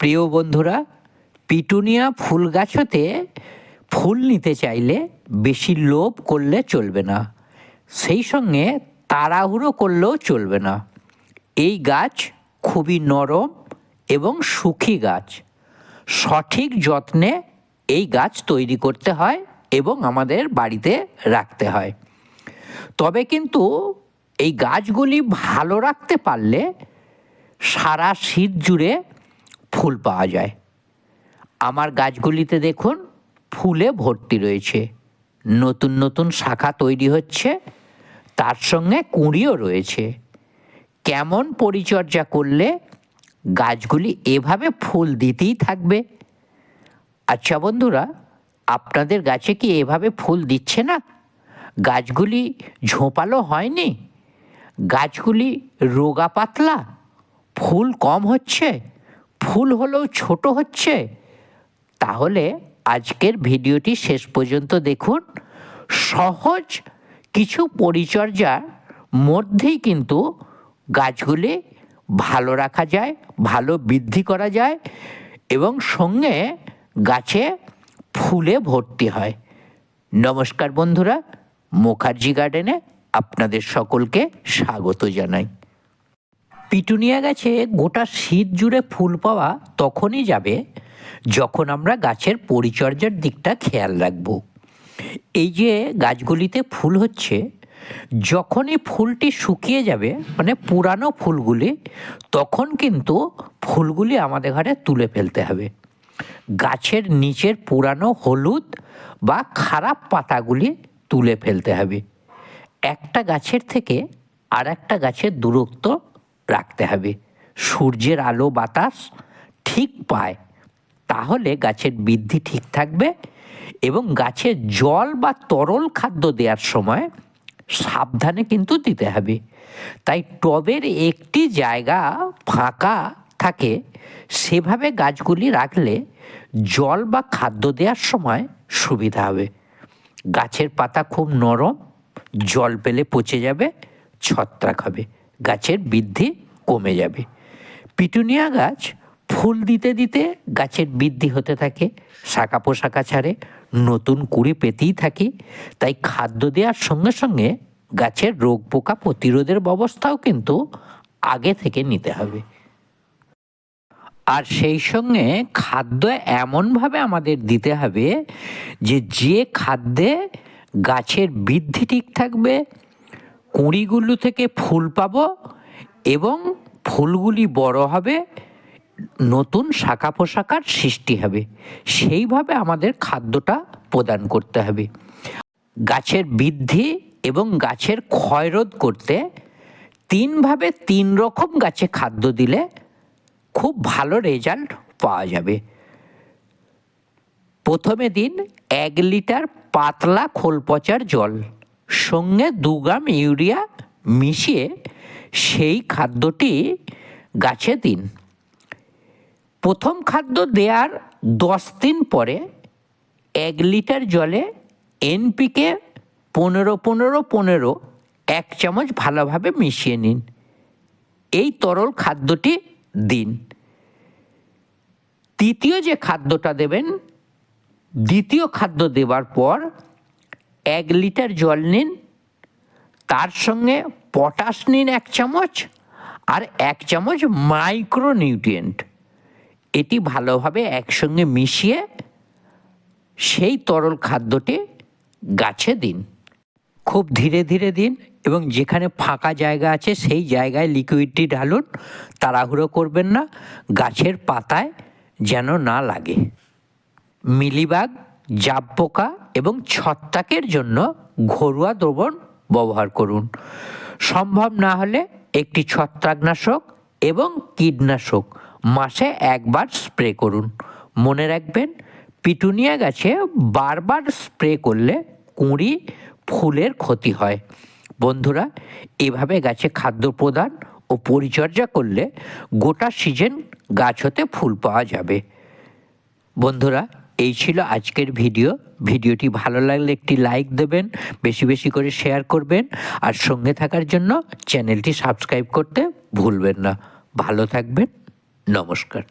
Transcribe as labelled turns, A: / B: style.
A: প্রিয় বন্ধুরা, পিটুনিয়া ফুল গাছতে ফুল নিতে চাইলে বেশি লোভ করলে চলবে না। সেই সঙ্গে তাড়াহুড়ো করলেও চলবে না। এই গাছ খুবই নরম এবং সুখী গাছ। সঠিক যত্নে এই গাছ তৈরি করতে হয় এবং আমাদের বাড়িতে রাখতে হয়। তবে কিন্তু এই গাছগুলি ভালো রাখতে পারলে সারা শীত জুড়ে ফুল পাওয়া যায়। আমার গাছগুলিতে দেখুন ফুলে ভর্তি রয়েছে। নতুন নতুন শাখা তৈরি হচ্ছে। তার সঙ্গে কুঁড়িও রয়েছে। কেমন পরিচর্যা করলে গাছগুলি এভাবে ফুল দিতেই থাকবে? আচ্ছা বন্ধুরা, আপনাদের গাছে কি এভাবে ফুল দিচ্ছে না? গাছগুলি ঝোপালো হয়নি? গাছগুলি রোগা পাতলা? ফুল কম হচ্ছে? ফুল হলেও ছোট হচ্ছে? তাহলে আজকের ভিডিওটি শেষ পর্যন্ত দেখুন। সহজ কিছু পরিচর্যার মধ্যেই কিন্তু গাছগুলি ভালো রাখা যায়, ভালো বৃদ্ধি করা যায় এবং সঙ্গে গাছে ফুলে ভর্তি হয়। নমস্কার বন্ধুরা, মুখার্জি গার্ডেনে আপনাদের সকলকে স্বাগত জানাই। পিটুনিয়া গাছে গোটা শীত জুড়ে ফুল পাওয়া তখনই যাবে যখন আমরা গাছের পরিচর্যার দিকটা খেয়াল রাখব। এই যে গাছগুলিতে ফুল হচ্ছে, যখনই ফুলটি শুকিয়ে যাবে মানে পুরানো ফুলগুলি, তখন কিন্তু ফুলগুলি আমাদের ঘরে তুলে ফেলতে হবে। গাছের নিচের পুরানো হলুদ বা খারাপ পাতাগুলি তুলে ফেলতে হবে। একটা গাছের থেকে আর একটা গাছের দূরত্ব রাখতে হবে। সূর্যের আলো, বাতাস ঠিক পায়। তাহলে গাছের বৃদ্ধি ঠিক থাকবে এবং গাছে জল বা তরল খাদ্য দেওয়ার সময় সাবধানে কিন্তু দিতে হবে। তাই টবের একটি জায়গা ফাঁকা থাকে, সেভাবে গাছগুলি রাখলে জল বা খাদ্য দেওয়ার সময় সুবিধা হবে। গাছের পাতা খুব নরম, জল পেলে পচে যাবে, ছত্রাক হবে। গাছের বৃদ্ধি কমে যাবে। পিটুনিয়া গাছ ফুল দিতে দিতে গাছের বৃদ্ধি হতে থাকে, শাখা পোশাকা ছাড়ে নতুন কুড়ি পেতেই থাকি, তাই খাদ্য দেওয়ার সঙ্গে সঙ্গে গাছের রোগ পোকা প্রতিরোধের ব্যবস্থাও কিন্তু আগে থেকে নিতে হবে। আর সেই সঙ্গে খাদ্য এমনভাবে আমাদের দিতে হবে যে যে খাদ্যে গাছের বৃদ্ধি ঠিক থাকবে কুঁড়িগুলো থেকে ফুল পাবো এবং ফুলগুলি বড় হবে, নতুন শাখা পোশাকার সৃষ্টি হবে। সেইভাবে আমাদের খাদ্যটা প্রদান করতে হবে। গাছের বৃদ্ধি এবং গাছের ক্ষয়রোধ করতে তিনভাবে তিন রকম গাছে খাদ্য দিলে খুব ভালো রেজাল্ট পাওয়া যাবে। প্রথমে দিন এক লিটার পাতলা খোল পচার জল। সঙ্গে দু গ্রাম ইউরিয়া মিশিয়ে সেই খাদ্যটি গাছে দিন। প্রথম খাদ্য দেওয়ার দশ দিন পরে এক লিটার জলে এনপিকে পনেরো পনেরো পনেরো এক চামচ ভালোভাবে মিশিয়ে নিন। এই তরল খাদ্যটি দিন। তৃতীয় যে খাদ্যটা দেবেন, দ্বিতীয় খাদ্য দেওয়ার পর এক লিটার জল নিন, তার সঙ্গে পটাশ নিন এক চামচ আর এক চামচ মাইক্রো নিউট্রিয়েন্ট এটি ভালোভাবে একসঙ্গে মিশিয়ে সেই তরল খাদ্যটি গাছে দিন। খুব ধীরে ধীরে দিন এবং যেখানে ফাঁকা জায়গা আছে সেই জায়গায় লিকুইডটি ঢালুন, তাড়াহুড়ো করবেন না, গাছের পাতায় যেন না লাগে। মিলিবাগ জাব পোকা এবং ছত্রাকের জন্য ঘরোয়া দ্রবণ ব্যবহার করুন। সম্ভব না হলে একটি ছত্রাকনাশক এবং কীটনাশক মাসে একবার স্প্রে করুন। মনে রাখবেন, পিটুনিয়া গাছে বারবার স্প্রে করলে কুঁড়ি ফুলের ক্ষতি হয়। বন্ধুরা, এভাবে গাছে খাদ্য প্রদান ও পরিচর্যা করলে গোটা সিজন গাছ হতে ফুল পাওয়া যাবে। বন্ধুরা এই ছিল আজকের ভিডিও। ভিডিওটি ভালো লাগলে একটি লাইক দেবেন, বেশি বেশি করে শেয়ার করবেন, আর সঙ্গে থাকার জন্য চ্যানেলটি সাবস্ক্রাইব করতে ভুলবেন না। ভালো থাকবেন, নমস্কার।